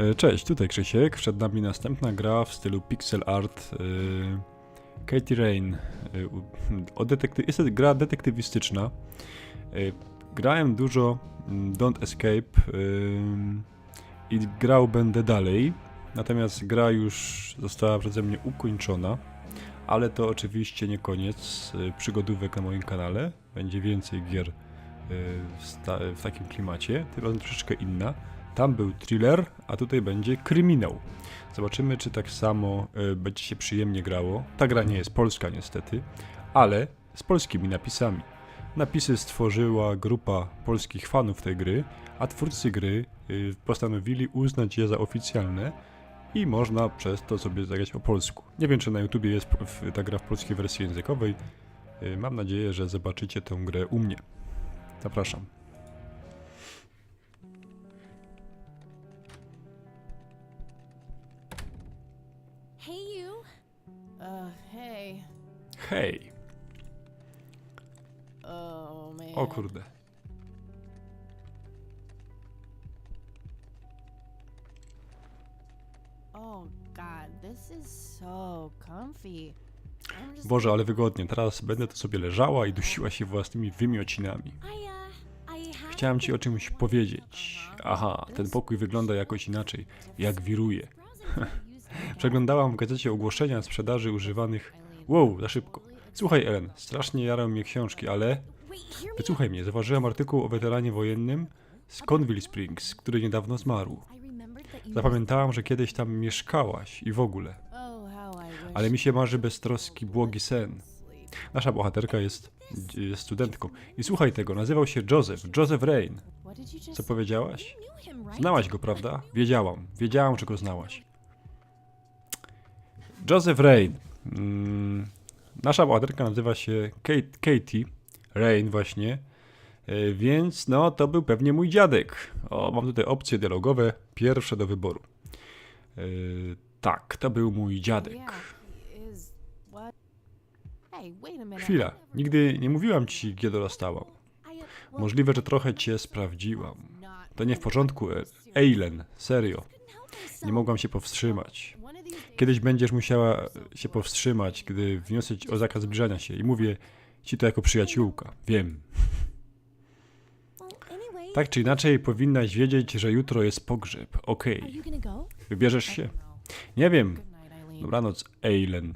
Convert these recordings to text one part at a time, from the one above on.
E, Cześć, tutaj Krzysiek. Przed nami następna gra w stylu pixel art. e, Katie Rain. e, O detekty- jest to gra detektywistyczna. Grałem dużo mm, Don't Escape i grał będę dalej. Natomiast gra już została przeze mnie ukończona. Ale to oczywiście nie koniec przygodówek na moim kanale. Będzie więcej gier w, w takim klimacie, tym razem troszeczkę inna. Tam był thriller, a tutaj będzie kryminał. Zobaczymy, czy tak samo e, będzie się przyjemnie grało. Ta gra nie jest polska niestety, ale z polskimi napisami. Napisy stworzyła grupa polskich fanów tej gry, a twórcy gry y, postanowili uznać je za oficjalne i można przez to sobie zagrać po polsku. Nie wiem, czy na YouTubie jest ta gra w polskiej wersji językowej. Y, Mam nadzieję, że zobaczycie tę grę u mnie. Zapraszam. Hej! O kurde. Oh Boże, ale wygodnie. Teraz będę tu sobie leżała i dusiła się własnymi wymiocinami. Chciałem ci o czymś powiedzieć. Aha, ten pokój wygląda jakoś inaczej. Jak wiruje. Przeglądałam w gazecie ogłoszenia sprzedaży używanych. Wow, za szybko. Słuchaj, Ellen, strasznie jarą mnie książki, ale. Wysłuchaj mnie, zauważyłem artykuł o weteranie wojennym z Conville Springs, który niedawno zmarł. Zapamiętałam, że kiedyś tam mieszkałaś i w ogóle. Ale mi się marzy beztroski, błogi sen. Nasza bohaterka jest, jest studentką. I słuchaj tego, nazywał się Joseph, Joseph Rain. Co powiedziałaś? Znałaś go, prawda? Wiedziałam. Wiedziałam, że go znałaś. Joseph Rain. Mm, nasza bohaterka nazywa się Kate, Katie. Rain właśnie. E, Więc no, to był pewnie mój dziadek. O, mam tutaj opcje dialogowe. Pierwsze do wyboru. E, tak, to był mój dziadek. Chwila. Nigdy nie mówiłam ci, gdzie dorastałam. Możliwe, że trochę cię sprawdziłam. To nie w porządku, E- Eileen. Serio. Nie mogłam się powstrzymać. Kiedyś będziesz musiała się powstrzymać, gdy wniosę o zakaz zbliżania się i mówię ci to jako przyjaciółka. Wiem. Tak czy inaczej powinnaś wiedzieć, że jutro jest pogrzeb. Okej. Go? Wybierzesz się? Nie wiem. Dobranoc, Eileen.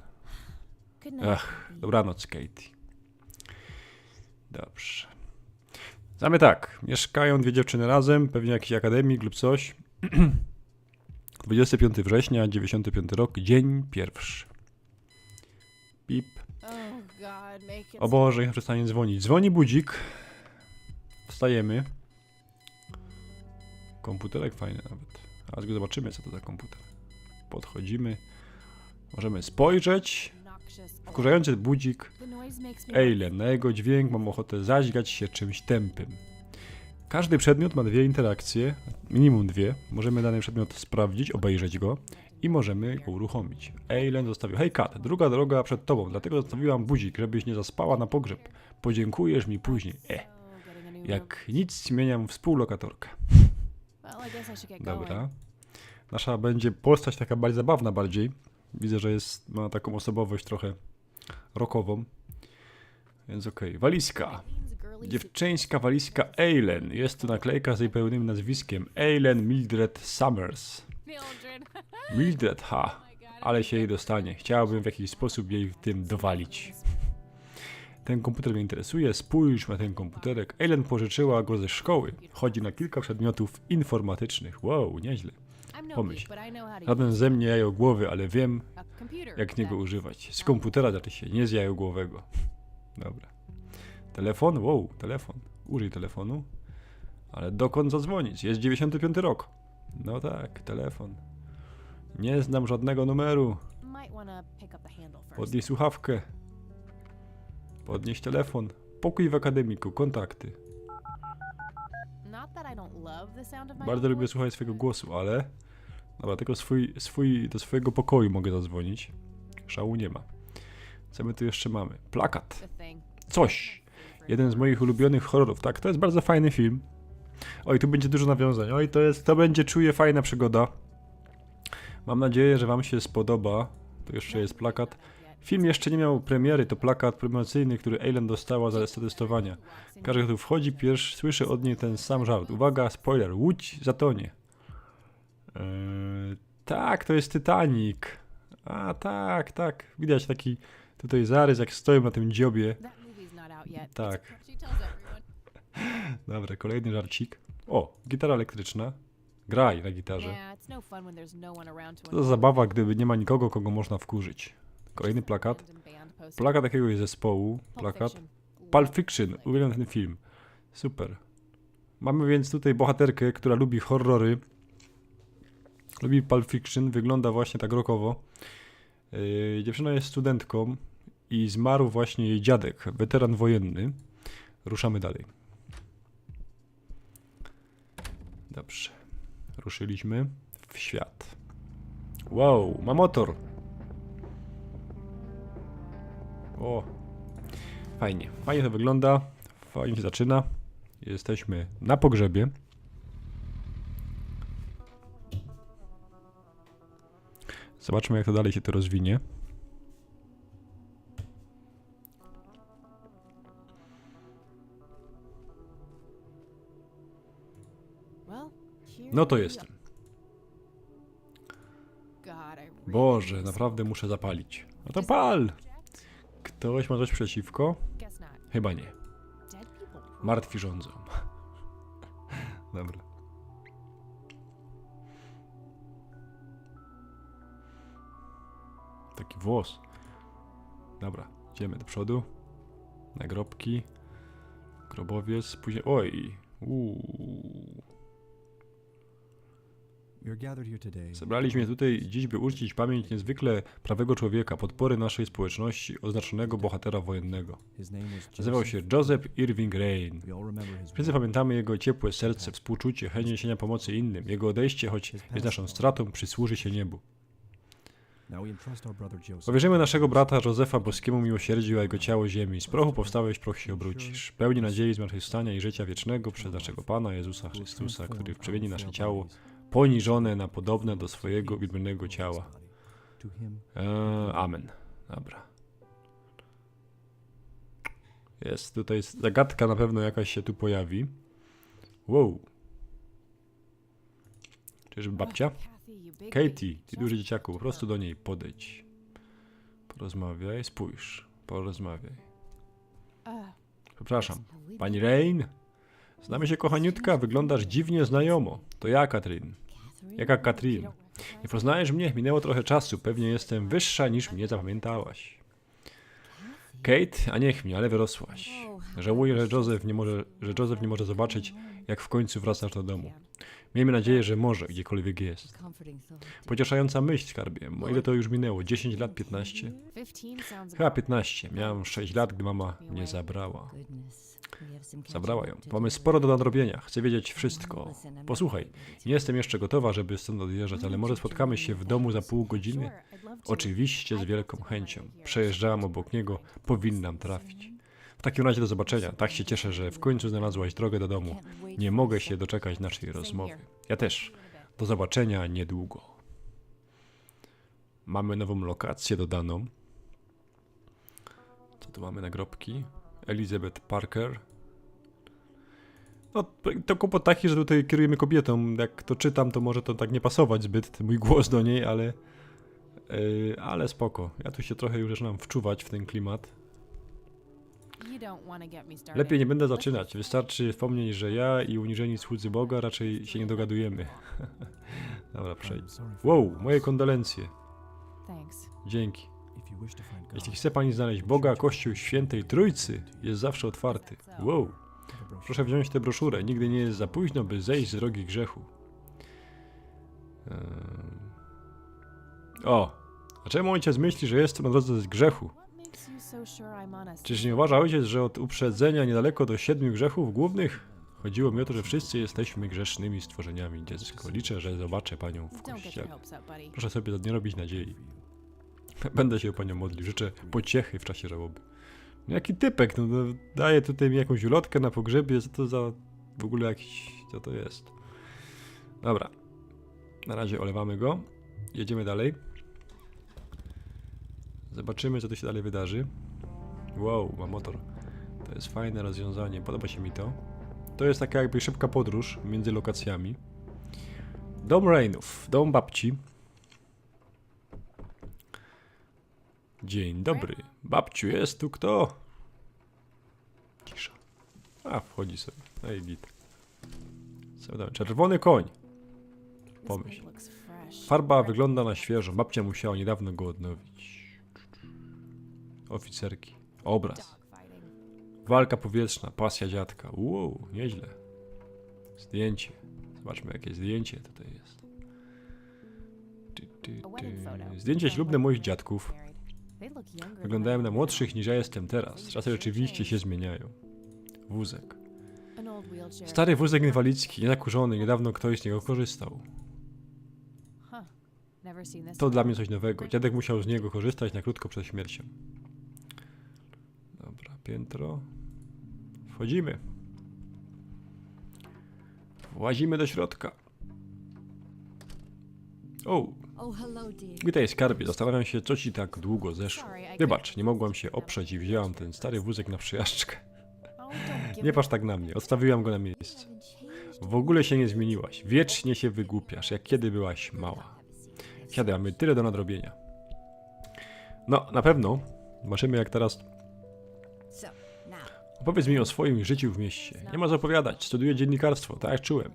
Ach, dobranoc, Katie. Dobrze. Zamy tak. Mieszkają dwie dziewczyny razem, pewnie jakiś akademik lub coś. 25 września, 95 rok, dzień pierwszy. Pip. O Boże, niech przestanie dzwonić. Dzwoni budzik. Wstajemy. Komputerek fajny nawet. A go zobaczymy, co to za komputer. Podchodzimy. Możemy spojrzeć. Wkurzający budzik. Na jego dźwięk mam ochotę zaźgać się czymś tępym. Każdy przedmiot ma dwie interakcje, minimum dwie. Możemy dany przedmiot sprawdzić, obejrzeć go i możemy go uruchomić. Eilen zostawił, hej kat, druga droga przed tobą, dlatego zostawiłam budzik, żebyś nie zaspała na pogrzeb. Podziękujesz mi później. E, jak nic zmieniam współlokatorkę. Dobra. Nasza będzie postać taka bardziej zabawna bardziej. Widzę, że jest, ma taką osobowość trochę rockową. Więc okej, walizka. Dziewczyńska walizka Eileen. Jest tu naklejka z jej pełnym nazwiskiem. Eileen Mildred Summers. Mildred. Ha. Ale się jej dostanie. Chciałabym w jakiś sposób jej w tym dowalić. Ten komputer mnie interesuje. Spójrz na ten komputerek. Eileen pożyczyła go ze szkoły. Chodzi na kilka przedmiotów informatycznych. Wow, nieźle. No Pomyśl. to Żaden ze mnie jajo głowy, ale wiem, jak niego that- używać. Z komputera znaczy się, nie z jajogłowego. Dobra. Telefon? Wow, telefon. Użyj telefonu. Ale dokąd zadzwonić? Jest 95 rok. No tak, telefon. Nie znam żadnego numeru. Podnieś słuchawkę. Podnieś telefon. Pokój w akademiku, kontakty. Bardzo lubię słuchać swojego głosu, ale... Dobra, tylko swój, swój, do swojego pokoju mogę zadzwonić. Szału nie ma. Co my tu jeszcze mamy? Plakat. Coś. Jeden z moich ulubionych horrorów. Tak, to jest bardzo fajny film. Oj, tu będzie dużo nawiązań. Oj, to jest, to będzie, czuję, fajna przygoda. Mam nadzieję, że Wam się spodoba. Tu jeszcze jest plakat. Film jeszcze nie miał premiery, to plakat promocyjny, który Eileen dostała za testowania. Każdy, kto tu wchodzi pierwszy, słyszy od niej ten sam żart. Uwaga, spoiler, łódź zatonie. Eee, tak, to jest Titanic. A, tak, tak. Widać taki tutaj zarys, jak stoją na tym dziobie. Tak. Dobra, kolejny żarcik. O, gitara elektryczna. Graj na gitarze. No no To zabawa, gdyby nie ma nikogo, kogo można wkurzyć. Kolejny plakat. Plakat jakiegoś zespołu. Plakat. Pulp Fiction. Uwielbiam ten film. Super. Mamy więc tutaj bohaterkę, która lubi horrory. Lubi Pulp Fiction. Wygląda właśnie tak rokowo. Yy, dziewczyna jest studentką i zmarł właśnie jej dziadek, weteran wojenny. Ruszamy dalej. Dobrze. Ruszyliśmy w świat. Wow, ma motor. O, fajnie. Fajnie to wygląda. Fajnie się zaczyna. Jesteśmy na pogrzebie. Zobaczmy, jak to dalej się to rozwinie. No to jestem. Boże, naprawdę muszę zapalić. No to pal! Ktoś ma coś przeciwko? Chyba nie. Martwi rządzą. Dobra. Taki włos. Dobra, idziemy do przodu. Nagrobki. Grobowiec, później... Oj! Uuu. Zebraliśmy się tutaj dziś, by uczcić pamięć niezwykle prawego człowieka, podpory naszej społeczności, oznaczonego bohatera wojennego. Nazywał się Joseph Irving Rain. Wszyscy pamiętamy jego ciepłe serce, współczucie, chęć niesienia pomocy innym. Jego odejście, choć jest naszą stratą, przysłuży się niebu. Powierzymy naszego brata Józefa boskiemu miłosierdziu, a jego ciało ziemi. Z prochu powstałeś, proch się obrócisz. Pełni nadziei zmartwychwstania i życia wiecznego przez naszego Pana Jezusa Chrystusa, który przemieni nasze ciało, poniżone na podobne do swojego uwielbionego ciała. Eee, amen. Dobra. Jest, tutaj zagadka na pewno jakaś się tu pojawi. Wow. Czyżby babcia? Katie, ty duży dzieciaku, po prostu do niej podejdź. Porozmawiaj, spójrz. Porozmawiaj. Przepraszam. Pani Rain? Znamy się, kochaniutka, wyglądasz dziwnie znajomo. To ja, Katrin. Jaka Katrin? Nie poznajesz mnie? Minęło trochę czasu. Pewnie jestem wyższa niż mnie zapamiętałaś. Kate, a niech mi, ale wyrosłaś. Żałuję, że Joseph nie może, że Joseph nie może zobaczyć, jak w końcu wracasz do domu. Miejmy nadzieję, że może, gdziekolwiek jest. Pocieszająca myśl, skarbie. O ile to już minęło? 10 lat, 15? 15 sounds Chyba about 15. Miałem 6 lat, gdy mama mnie zabrała. Zabrała ją. Mamy sporo do nadrobienia. Chcę wiedzieć wszystko. Posłuchaj, nie jestem jeszcze gotowa, żeby stąd odjeżdżać, ale może spotkamy się w domu za pół godziny? Oczywiście z wielką chęcią. Przejeżdżałam obok niego, powinnam trafić. W takim razie do zobaczenia. Tak się cieszę, że w końcu znalazłaś drogę do domu. Nie mogę się doczekać naszej rozmowy. Ja też. Do zobaczenia niedługo. Mamy nową lokację dodaną. Co tu mamy nagrobki? Elizabeth Parker. No, to- kłopot taki, że tutaj kierujemy kobietą. Jak to czytam, to może to tak nie pasować zbyt, mój głos do niej, ale... Yy, ale spoko. Ja tu się trochę już zaczynam wczuwać w ten klimat. Lepiej nie będę zaczynać. Wystarczy wspomnieć, że ja i uniżeni słudzy Boga raczej się nie dogadujemy. Dobra, przejdź. Wow, moje kondolencje. Dzięki. To Jeśli chce pani znaleźć Boga, Kościół Świętej Trójcy jest zawsze otwarty. Wow, proszę wziąć tę broszurę. Nigdy nie jest za późno, by zejść z drogi grzechu. Ehm. O, a czemu ojciec myśli, że jestem na drodze z grzechu? Czyż nie uważa ojciec, że od uprzedzenia niedaleko do siedmiu grzechów głównych? Chodziło mi o to, że wszyscy jesteśmy grzesznymi stworzeniami, dziecko. Liczę, że zobaczę panią w kościele. Proszę sobie nie robić nadziei. Będę się o panią modlił. Życzę pociechy w czasie żałoby. No jaki typek, no, no daje tutaj mi jakąś ulotkę na pogrzebie, co to za w ogóle jakiś, co to jest. Dobra. Na razie olewamy go. jedziemy dalej. Zobaczymy, co tu się dalej wydarzy. Wow, ma motor. To jest fajne rozwiązanie, podoba się mi to. To jest taka jakby szybka podróż między lokacjami. Dom Rainów, dom babci. Dzień dobry. Babciu, jest tu kto? Cisza. A, wchodzi sobie. No i git. Co? Czerwony koń. Pomyśl. Farba wygląda na świeżo. Babcia musiała niedawno go odnowić. Oficerki. Obraz. Walka powietrzna. Pasja dziadka. Wow, nieźle. Zdjęcie. Zobaczmy, jakie zdjęcie tutaj jest. Zdjęcie ślubne moich dziadków. I na młodszych niż ja jestem teraz. Czasy rzeczywiście się zmieniają. Wózek. Stary wózek inwalidzki, nienakurzony, niedawno ktoś z niego korzystał. To dla mnie coś nowego. Dziadek musiał z niego korzystać na krótko przed śmiercią. Dobra, piętro. Wchodzimy. Włazimy do środka. O. witaj skarbie. Zastanawiam się, co ci tak długo zeszło. Wybacz, nie mogłam się oprzeć i wzięłam ten stary wózek na przejażdżkę. Oh, Nie patrz tak na mnie, odstawiłam go na miejsce. W ogóle się nie zmieniłaś. Wiecznie się wygłupiasz, jak kiedy byłaś mała. Siadaj, mamy tyle do nadrobienia. No, na pewno. Zobaczymy jak teraz... Opowiedz mi o swoim życiu w mieście. Nie ma co opowiadać. Studiuję dziennikarstwo, tak jak czułem.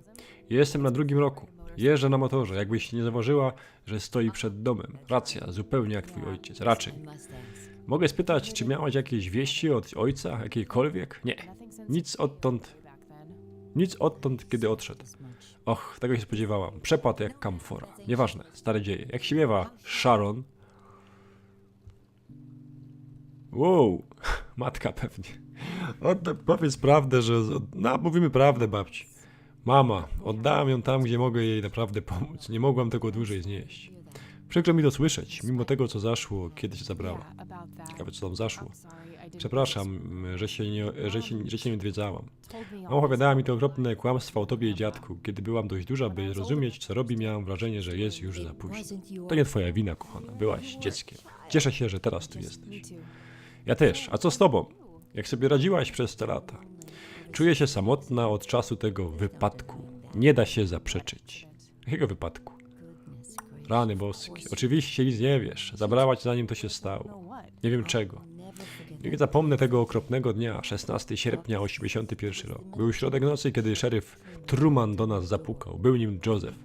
Jestem na drugim roku. Jeżdżę na motorze, jakbyś nie zauważyła, że stoi przed domem. Racja, zupełnie jak twój ojciec. Raczej. Mogę spytać, czy miałaś jakieś wieści od ojca, jakiejkolwiek? Nie. Nic odtąd, nic odtąd, kiedy odszedł. Och, tego się spodziewałam. Przepadł jak kamfora. Nieważne, stare dzieje. Jak się miewa Sharon. Wow, matka pewnie. Odda, powiedz prawdę, że. No, mówimy prawdę, babci. Mama, oddałam ją tam, gdzie mogę jej naprawdę pomóc. Nie mogłam tego dłużej znieść. Przykro mi to słyszeć, mimo tego, co zaszło, kiedy się zabrała. Ciekawe, co tam zaszło. Przepraszam, że się nie, że się, że się nie odwiedzałam. Mama opowiadała mi to okropne kłamstwa o tobie i dziadku. Kiedy byłam dość duża, by zrozumieć, co robi, miałam wrażenie, że jest już za późno. To nie twoja wina, kochana. Byłaś dzieckiem. Cieszę się, że teraz tu jesteś. Ja też. A co z tobą? Jak sobie radziłaś przez te lata? Czuję się samotna od czasu tego wypadku. Nie da się zaprzeczyć. Jakiego wypadku? Rany boskie. Oczywiście nic nie wiesz. Zabrała cię zanim to się stało. Nie wiem czego. Nie zapomnę tego okropnego dnia, 16 sierpnia 81 rok. Był środek nocy, kiedy szeryf Truman do nas zapukał. Był nim Joseph.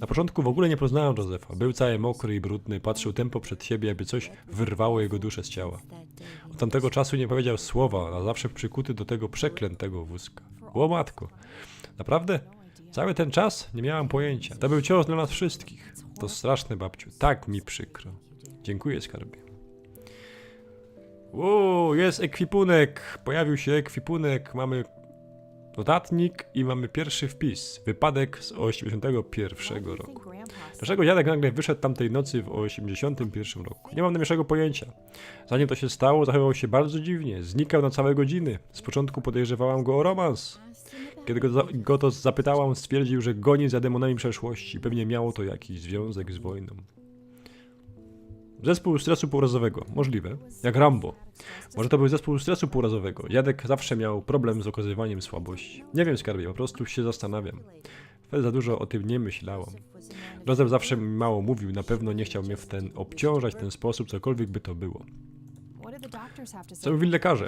Na początku w ogóle nie poznałem Josepha. Był cały mokry i brudny, patrzył tempo przed siebie, jakby coś wyrwało jego duszę z ciała. Tamtego czasu nie powiedział słowa, na zawsze przykuty do tego przeklętego wózka. O matko, naprawdę? Cały ten czas nie miałam pojęcia. To był cios dla nas wszystkich. To straszne, babciu. Tak mi przykro. Dziękuję, skarbie. Uuu, jest ekwipunek. Pojawił się ekwipunek. Mamy notatnik i mamy pierwszy wpis. Wypadek z 81 roku. Dlaczego dziadek nagle wyszedł tamtej nocy w 81 roku? Nie mam najmniejszego pojęcia. Zanim to się stało, zachowywał się bardzo dziwnie. Znikał na całe godziny. Z początku podejrzewałam go o romans. Kiedy go, go to zapytałam, stwierdził, że goni za demonami przeszłości. Pewnie miało to jakiś związek z wojną. Zespół stresu półrazowego. Możliwe. Jak Rambo. Może to był zespół stresu półrazowego. Dziadek zawsze miał problem z okazywaniem słabości. Nie wiem, skarbie, po prostu się zastanawiam. Wtedy za dużo o tym nie myślałam. Joseph zawsze mi mało mówił, na pewno nie chciał mnie w ten obciążać w ten sposób, cokolwiek by to było. Co mówili lekarze?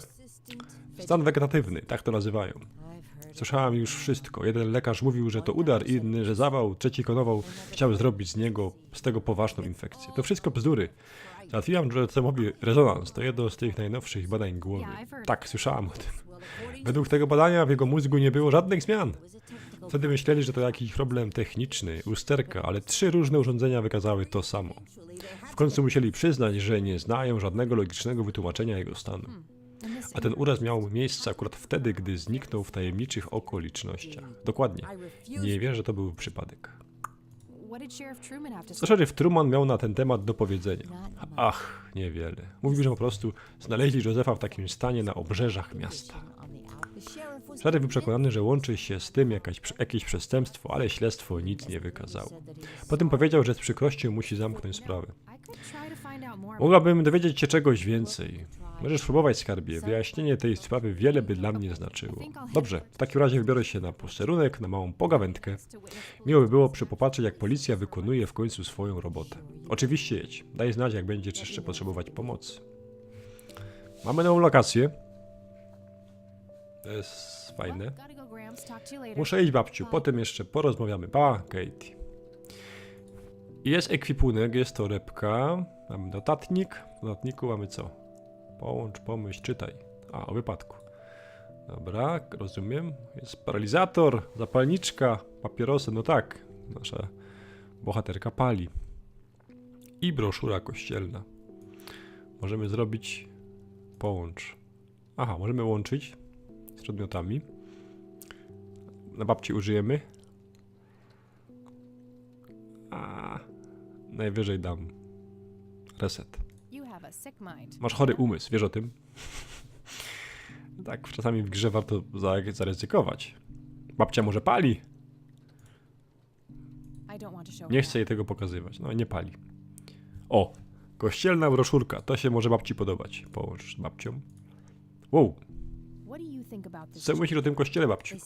Stan wegetatywny, tak to nazywają. Słyszałam już wszystko. Jeden lekarz mówił, że to udar, inny, że zawał, trzeci konował, chciał zrobić z niego, z tego poważną infekcję. To wszystko bzdury. Załatwiłam Josephowi rezonans. To jedno z tych najnowszych badań głowy. Tak, słyszałam o tym. Według tego badania w jego mózgu nie było żadnych zmian. Wtedy myśleli, że to jakiś problem techniczny, usterka, ale trzy różne urządzenia wykazały to samo. W końcu musieli przyznać, że nie znają żadnego logicznego wytłumaczenia jego stanu. A ten uraz miał miejsce akurat wtedy, gdy zniknął w tajemniczych okolicznościach. Dokładnie. Nie wierzę, że to był przypadek. Co szeryf Truman miał na ten temat do powiedzenia? Ach, niewiele. Mówił, że po prostu znaleźli Józefa w takim stanie na obrzeżach miasta. Szeryf był przekonany, że łączy się z tym jakaś, jakieś przestępstwo, ale śledztwo nic nie wykazało. Potem powiedział, że z przykrością musi zamknąć sprawę. Mogłabym dowiedzieć się czegoś więcej. Możesz spróbować, skarbie. Wyjaśnienie tej sprawy wiele by dla mnie znaczyło. Dobrze, w takim razie wybiorę się na posterunek, na małą pogawędkę. Miło by było przypopatrzeć, jak policja wykonuje w końcu swoją robotę. Oczywiście jedź. Daj znać, jak będziesz jeszcze potrzebować pomocy. Mamy nową lokację. To jest fajne. Muszę iść, babciu. Potem jeszcze porozmawiamy. Pa, Katie. Jest ekwipunek, jest torebka. Mamy notatnik. W notatniku mamy co? Połącz, pomyśl, czytaj. A, o wypadku. Dobra, rozumiem. Jest paralizator, zapalniczka, papierosy. No tak, nasza bohaterka pali. I broszura kościelna. Możemy zrobić połącz. Aha, możemy łączyć z przedmiotami. Na babci użyjemy. A najwyżej dam reset. Masz chory umysł, wiesz o tym? tak, czasami w grze warto za- zaryzykować. Babcia może pali. Nie chcę jej tego pokazywać. No, nie pali. O, kościelna broszurka. To się może babci podobać. Połącz z babcią. Wow, co myślisz o tym kościele, babciu?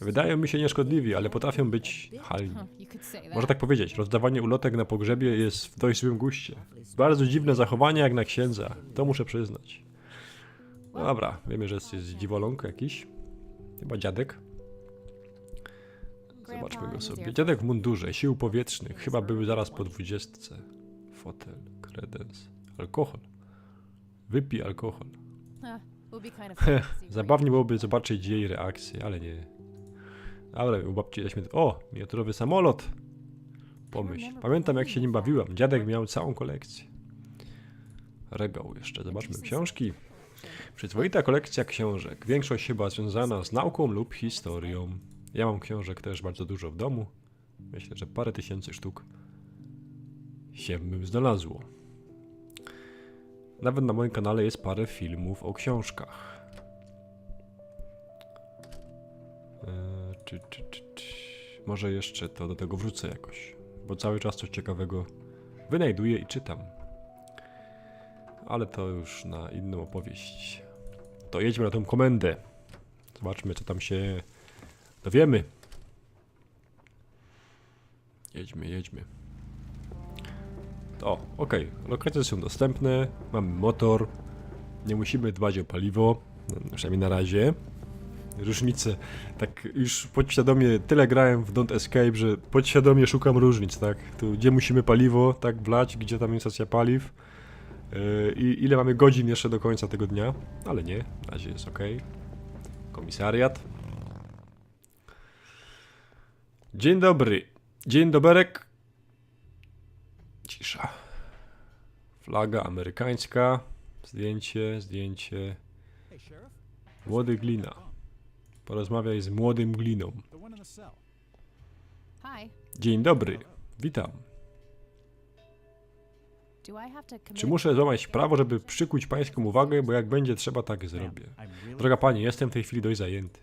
Wydają mi się nieszkodliwi, ale potrafią być halni. Można tak powiedzieć, rozdawanie ulotek na pogrzebie jest w dość złym guście. Bardzo dziwne zachowanie jak na księdza, to muszę przyznać. Dobra, wiemy, że jest, jest dziwoląg jakiś. Chyba dziadek. Zobaczmy go sobie. Dziadek w mundurze, sił powietrznych, chyba były zaraz po dwudziestce. Fotel, kredens, alkohol. Wypij alkohol. Zabawnie byłoby zobaczyć jej reakcję, ale nie. Dobra, u babci jesteśmy... O, miniaturowy samolot. Pomyśl. Pamiętam jak się nim bawiłam. Dziadek miał całą kolekcję. Regał jeszcze. Zobaczmy książki. Przyzwoita kolekcja książek. Większość chyba związana z nauką lub historią. Ja mam książek też bardzo dużo w domu. Myślę, że parę tysięcy sztuk się bym znalazło. Nawet na moim kanale jest parę filmów o książkach. Eee, czy, czy, czy, czy. Może jeszcze to do tego wrócę jakoś, bo cały czas coś ciekawego wynajduję i czytam. Ale to już na inną opowieść. To jedźmy na tą komendę. Zobaczmy, co tam się dowiemy. Jedźmy, jedźmy. O, okej. Lokacje są dostępne. Mamy motor. Nie musimy dbać o paliwo. no, Przynajmniej na razie. Różnice. Tak już podświadomie tyle grałem w Don't Escape, że podświadomie szukam różnic, tak? Tu gdzie musimy paliwo, tak, wlać, gdzie tam jest stacja paliw. Yy, I ile mamy godzin jeszcze do końca tego dnia. Ale nie, na razie jest ok. Komisariat. Dzień dobry. Dzień doberek. Cisza. Flaga amerykańska. Zdjęcie, zdjęcie. Młody glina. Porozmawiaj z młodym gliną. Dzień dobry. Witam. Czy muszę złamać prawo, żeby przykuć pańską uwagę, bo jak będzie trzeba, tak zrobię. Droga pani, jestem w tej chwili dość zajęty.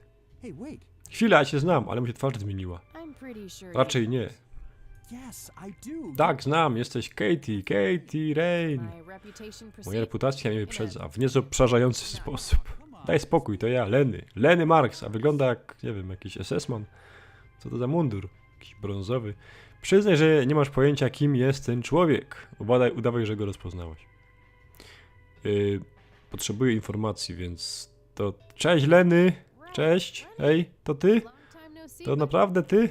Chwila, ja cię znam, ale mi się twarz zmieniła. Raczej nie. Tak, znam, jesteś Katie, Katie Rain. Moja reputacja mnie wyprzedza w niezobszarzający sposób. Daj spokój, to ja, Leny. Leny Marks, a wygląda jak, nie wiem, jakiś SS-man. Co to za mundur? Jakiś brązowy. Przyznaj, że nie masz pojęcia, kim jest ten człowiek. Ubadaj, udawaj, że go rozpoznałeś. Yy, potrzebuję informacji, więc to... Cześć, Leny! Cześć! Ej, to ty? Long time no see. To naprawdę ty?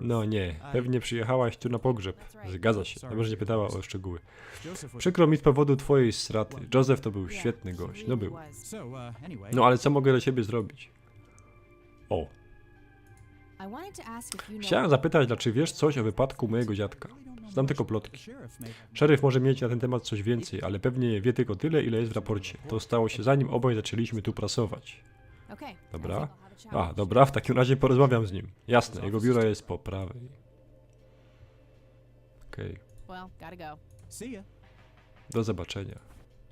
No nie, pewnie przyjechałaś tu na pogrzeb. Zgadza się, dobrze nie pytała o szczegóły. Joseph. Przykro mi z powodu twojej straty. Józef to był świetny gość, no był. Uh. No ale co mogę dla ciebie zrobić? O, chciałem zapytać, czy wiesz coś o wypadku mojego dziadka? Znam tylko plotki. Szeryf może mieć na ten temat coś więcej, ale pewnie wie tylko tyle, ile jest w raporcie. To stało się zanim obaj zaczęliśmy tu pracować. Okay. Dobra. A dobra, w takim razie porozmawiam z nim. Jasne, jego biuro jest po prawej. Okej, Well, gotta go. See ya. do zobaczenia.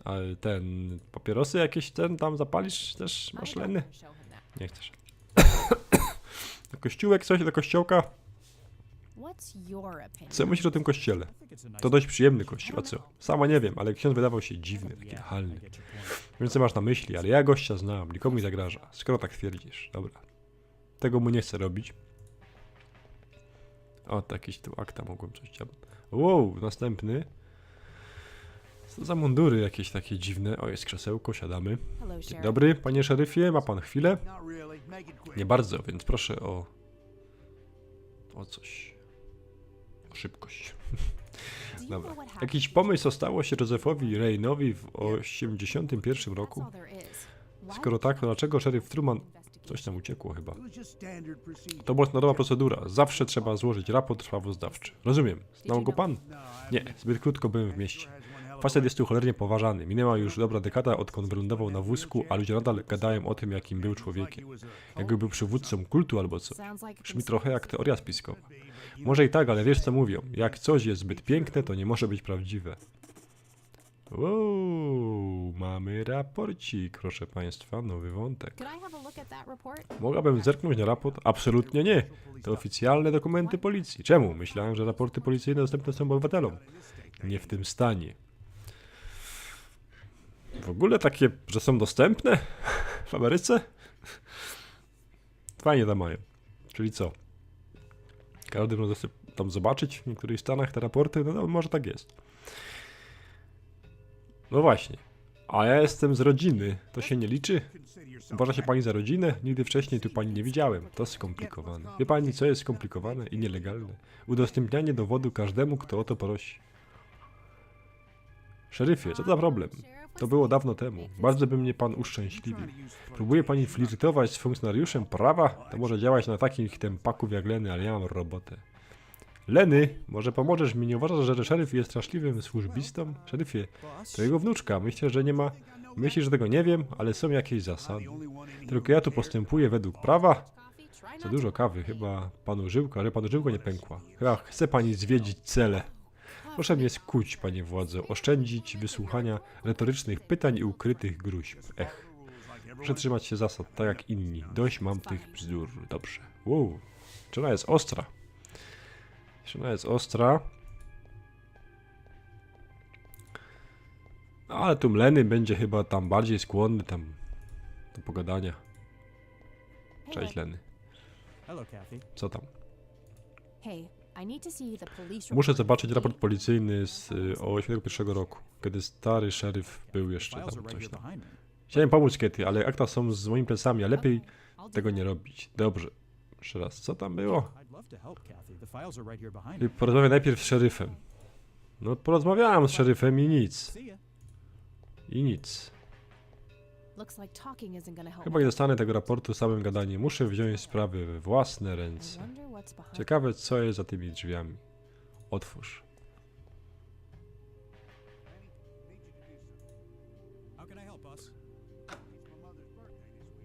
Ale ten, papierosy jakieś ten tam zapalisz też, masz leny? wanna show him that. Nie chcesz. Do kościółek coś, do kościołka? Co myślisz o tym kościele? To dość przyjemny kościół, a co? Sama nie wiem, ale ksiądz wydawał się dziwny, taki nachalny. Wiem co masz na myśli, ale ja gościa znam, nikomu nie zagraża. Skoro tak twierdzisz, dobra. Tego mu nie chcę robić. O, to jakieś tu akta mogłem coś chciał. Wow, następny. Co za mundury jakieś takie dziwne. O, jest krzesełko, siadamy. Dzień dobry, panie szeryfie, ma pan chwilę? Nie bardzo, więc proszę o... o coś. Szybkość. Dobra. Jakiś pomysł ostało się Józefowi Reynowi w 81 roku? Skoro tak, to dlaczego szeryf Truman... Coś tam uciekło chyba. To była narodowa procedura. Zawsze trzeba złożyć raport sprawozdawczy. Rozumiem. Znał go pan? No, Nie, zbyt krótko byłem w mieście. Facet jest tu cholernie poważany. Minęła już dobra dekada, odkąd wylądował na wózku, a ludzie nadal gadają o tym, jakim był człowiekiem. Jakby był przywódcą kultu albo co. Brzmi trochę jak teoria spiskowa. Może i tak, ale wiesz co mówią. Jak coś jest zbyt piękne, to nie może być prawdziwe. Wow, mamy raporcik, proszę państwa, nowy wątek. Mogłabym zerknąć na raport? Absolutnie nie. To oficjalne dokumenty policji. Czemu? Myślałem, że raporty policyjne dostępne są obywatelom. Nie w tym stanie. W ogóle takie, że są dostępne w Ameryce? Fajnie tam mają. Czyli co? Każdy może sobie tam zobaczyć w niektórych stanach te raporty? No, no może tak jest. No właśnie. A ja jestem z rodziny. To się nie liczy? Uważa się pani za rodzinę? Nigdy wcześniej tu pani nie widziałem. To skomplikowane. Wie pani, co jest skomplikowane i nielegalne? Udostępnianie dowodu każdemu, kto o to prosi. Szeryfie, co za problem? To było dawno temu. Bardzo by mnie pan uszczęśliwił. Próbuje pani flirtować z funkcjonariuszem prawa? To może działać na takich tempaków jak Leny, ale ja mam robotę. Leny, może pomożesz mi? Nie uważasz, że szeryf jest straszliwym służbistą? Szeryfie, to jego wnuczka. Myślę, że nie ma... Myślisz, że tego nie wiem, ale są jakieś zasady. Tylko ja tu postępuję według prawa. Za dużo kawy, chyba panu żyłka, ale panu żyłko nie pękła. Chyba chce pani zwiedzić cele. Proszę mnie skuć, panie władzo, oszczędzić wysłuchania retorycznych pytań i ukrytych gruźb. Ech. Proszę trzymać się zasad, tak jak inni. Dość mam tych bzdur. Dobrze. Wow. Czy ona jest ostra? Czy ona jest ostra? No, ale tu Mleny będzie chyba tam bardziej skłonny tam do pogadania. Cześć Leny. Co tam? Hey, I need to see the police Muszę zobaczyć raport policyjny z y, o 81 roku, kiedy stary szeryf był jeszcze Files tam are right coś here tam. behind me. Chciałem pomóc Katie, ale akta są z moimi plecami, a lepiej tego nie robić. Dobrze. Jeszcze raz, co tam było? I'd love to help, Kathy. The files are right here behind me. Porozmawiaj najpierw z szeryfem. No porozmawiałem z szeryfem i nic. I nic. Chyba nie dostanę tego raportu samym gadaniem. Muszę wziąć sprawy we własne ręce. Ciekawe, co jest za tymi drzwiami. Otwórz.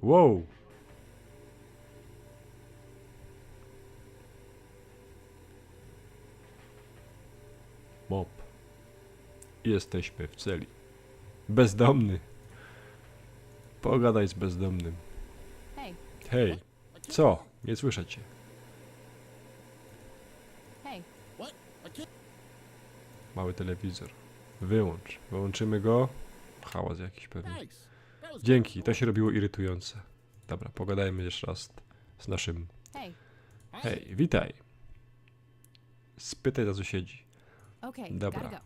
Wow! Mop. Jesteśmy w celi. Bezdomny. Pogadaj z bezdomnym. Hey, Hej, co? Nie słyszę cię. Mały telewizor. Wyłącz. Wyłączymy go. Hałas jakiś pewnie. Dzięki, to się robiło irytujące. Dobra, pogadajmy jeszcze raz z naszym hey. Hej, witaj. Spytaj za co siedzi. Dobra.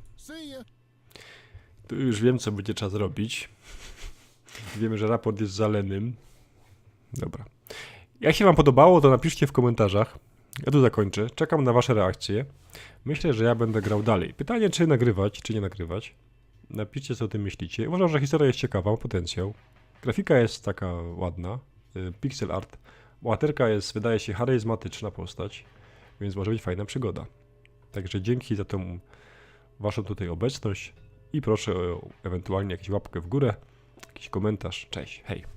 Tu już wiem, co będzie trzeba zrobić. Wiemy, że raport jest zalenym. Dobra. Jak się wam podobało, to napiszcie w komentarzach. Ja tu zakończę. Czekam na wasze reakcje. Myślę, że ja będę grał dalej. Pytanie, czy nagrywać, czy nie nagrywać. Napiszcie, co o tym myślicie. Uważam, że historia jest ciekawa, potencjał. Grafika jest taka ładna. y, Pixel art. Bohaterka jest, wydaje się, charyzmatyczna postać, więc może być fajna przygoda. Także dzięki za tą waszą tutaj obecność i proszę o ewentualnie jakąś łapkę w górę, jakiś komentarz. Cześć, hej.